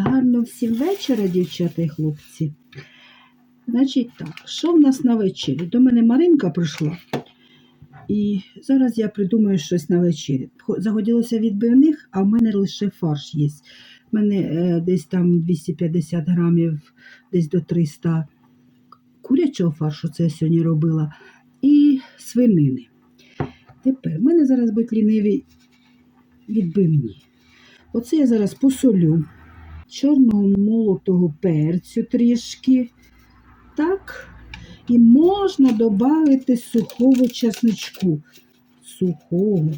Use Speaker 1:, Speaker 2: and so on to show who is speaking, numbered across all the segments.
Speaker 1: Гарно всім вечора, дівчата і хлопці. Значить так, що в нас на вечері? До мене Маринка прийшла. І зараз я придумаю щось на вечері. Загоділося відбивних, а в мене лише фарш є. У мене е, десь там 250 грамів, десь до 300 курячого фаршу, це я сьогодні робила, і свинини. Тепер в мене зараз будуть ліниві відбивні. Оце я зараз посолю чорного молотого перцю трішки. Так. І можна додати сухого часничку. Сухого.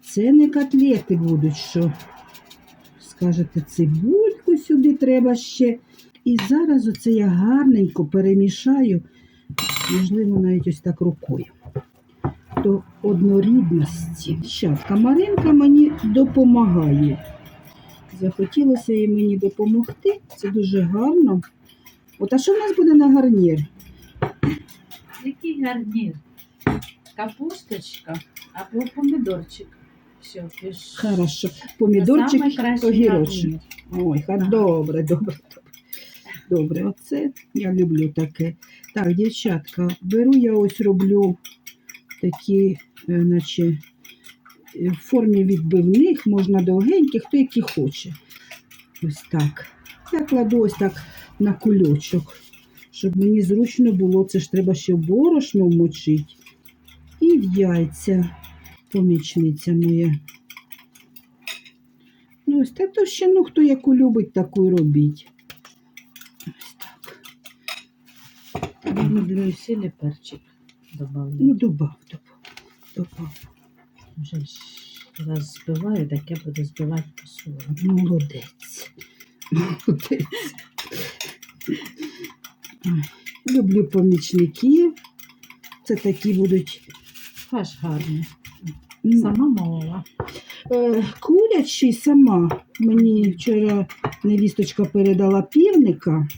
Speaker 1: Це не котлети будуть, що скажете, цибульку сюди треба ще. І зараз оце я гарненько перемішаю, можливо, навіть ось так рукою. До однорідності. Щатка Маринка мені допомагає. Захотілося їй мені допомогти. Це дуже гарно. От а що в нас буде на гарнір?
Speaker 2: Який гарнір? Капусточка або помідорчик. Все, ж...
Speaker 1: Хорошо. Помідорчик, огірочок. Ой,
Speaker 2: Так.
Speaker 1: добре, добре, добре. Оце я люблю таке. Так, дівчатка, беру я ось роблю такі, е, наче в формі відбивних, можна довгеньких, хто які хоче. Ось так. Я кладу ось так на кульочок, щоб мені зручно було. Це ж треба ще борошно вмочити. І в яйця, помічниця моя. Ну, ось так товщину, хто яку любить, таку й робіть. Ось так.
Speaker 2: Я люблю сілі перчик добавлю.
Speaker 1: Ну, добав, добав, добав.
Speaker 2: Вже раз збиваю, так я буду збивати по солі.
Speaker 1: Молодець. Молодець. Люблю помічників. Це такі будуть
Speaker 2: Фаш гарний.
Speaker 1: м,
Speaker 2: Сама молола.
Speaker 1: Е, Курячий сама. Мені вчора невісточка передала півника,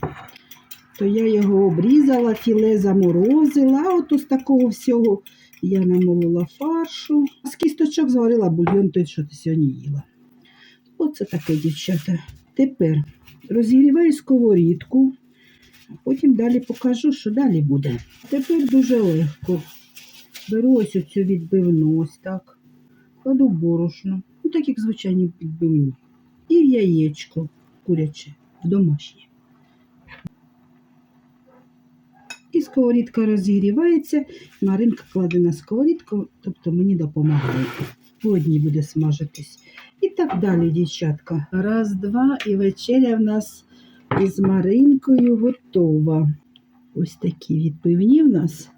Speaker 1: то я його обрізала, філе заморозила, от з такого всього я намолола фаршу. З кісточок зварила бульйон той, що ти сьогодні їла. Оце таке, дівчата. Тепер розігріваю сковорідку, а потім далі покажу, що далі буде. Тепер дуже легко. Беру ось оцю відбивну, ось так кладу борошно, ну так як звичайні підбивні. І в яєчко куряче, в домашнє. І сковорідка розігрівається, Маринка кладе на сковорідку, тобто мені допомагає. По одній буде смажитись. І так далі, дівчатка. Раз, два, і вечеря в нас із Маринкою готова. Ось такі відбивні в нас.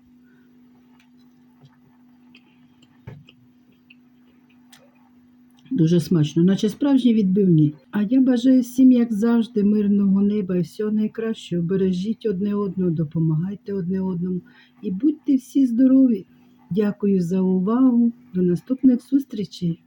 Speaker 1: Дуже смачно, наче справжні відбивні. А я бажаю всім, як завжди, мирного неба і всього найкращого. Бережіть одне одного, допомагайте одне одному і будьте всі здорові. Дякую за увагу. До наступних зустрічей.